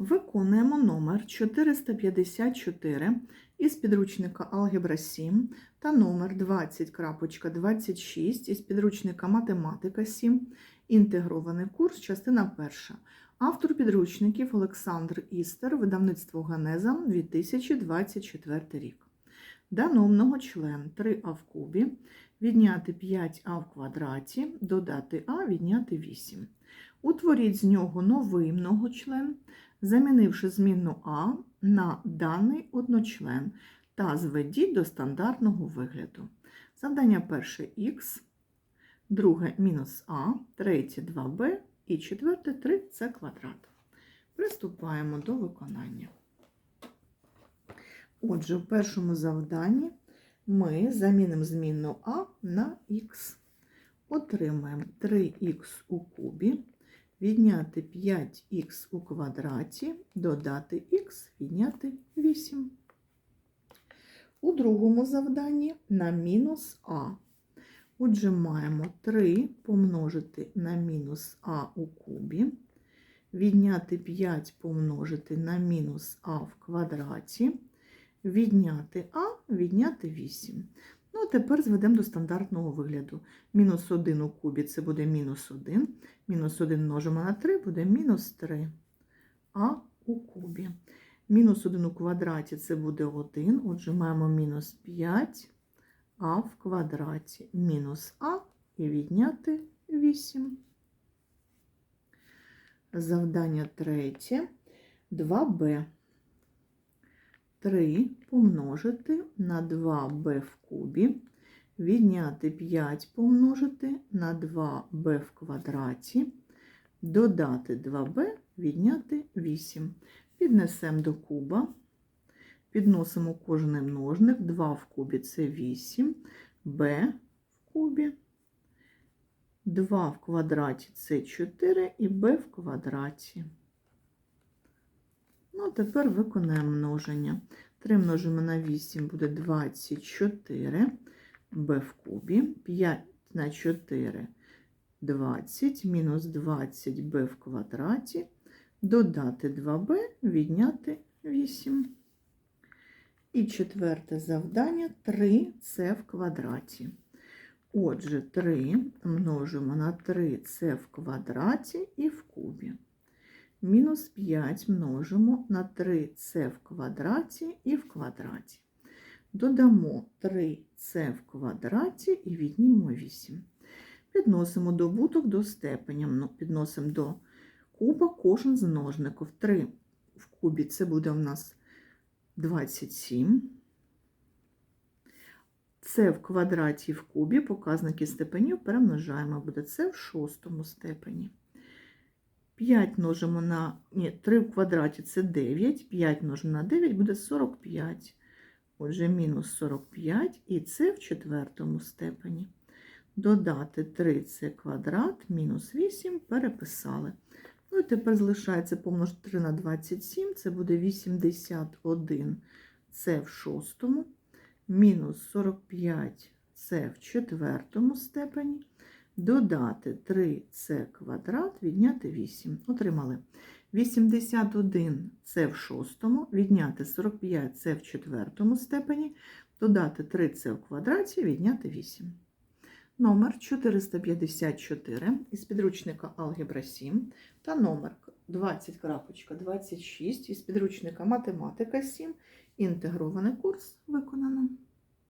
Виконуємо номер 454 із підручника Алгебра 7 та номер 20.26 із підручника Математика 7. Інтегрований курс, частина 1. Автор підручників Олександр Істер, видавництво Генеза 2024 рік. Дано многочлен 3а в кубі, відняти 5а в квадраті, додати а, відняти 8. Утворіть з нього новий многочлен, замінивши змінну а на даний одночлен та зведіть до стандартного вигляду. Завдання перше х, друге мінус а, третє 2b і четверте 3c квадрат. Приступаємо до виконання. Отже, в першому завданні ми замінимо змінну а на х. Отримаємо 3х у кубі, відняти 5х у квадраті, додати х, відняти 8. У другому завданні на мінус а. Отже, маємо 3 помножити на мінус а у кубі, відняти 5 помножити на мінус а в квадраті, відняти а, відняти 8. Ну, а тепер зведемо до стандартного вигляду. Мінус 1 у кубі це буде мінус 1. Мінус 1 множимо на 3, буде мінус 3. А у кубі. Мінус 1 у квадраті це буде 1. Отже, маємо мінус 5 а в квадраті. Мінус а і відняти 8. Завдання третє. 2b. 3 помножити на 2b в кубі, відняти 5 помножити на 2b в квадраті, додати 2b, відняти 8. Піднесемо до куба, підносимо кожний множник, 2 в кубі це 8, b в кубі, 2 в квадраті це 4 і b в квадраті. Ну, тепер виконаємо множення. 3 множимо на 8 буде 24 b в кубі, 5 на 4 20, мінус 20 b в квадраті, додати 2b, відняти 8. І четверте завдання 3c в квадраті. Отже, 3 множимо на 3c в квадраті і в кубі. Мінус 5 множимо на 3c в квадраті і в квадраті. Додамо 3c в квадраті і віднімемо 8. Підносимо добуток до степеня. Ну, Підносимо до куба кожен з множників. 3 в кубі це буде у нас 27. Це в квадраті в кубі показники степенів перемножаємо. Буде це в шостому степені. 5 множимо на ні, 3 в квадраті це 9, 5 множимо на 9 буде 45. Отже, мінус 45 і це в четвертому степені. Додати 3c квадрат мінус 8 переписали. Ну і тепер залишається помножити 3 на 27, це буде 81 це в шостому, мінус 45 це в четвертому степені додати 3c квадрат, відняти 8. Отримали 81 це в шостому, відняти 45 це в четвертому степені, додати 3c в квадраті, відняти 8. Номер 454 із підручника Алгебра 7 та номер 20.26 із підручника Математика 7. Інтегрований курс виконано.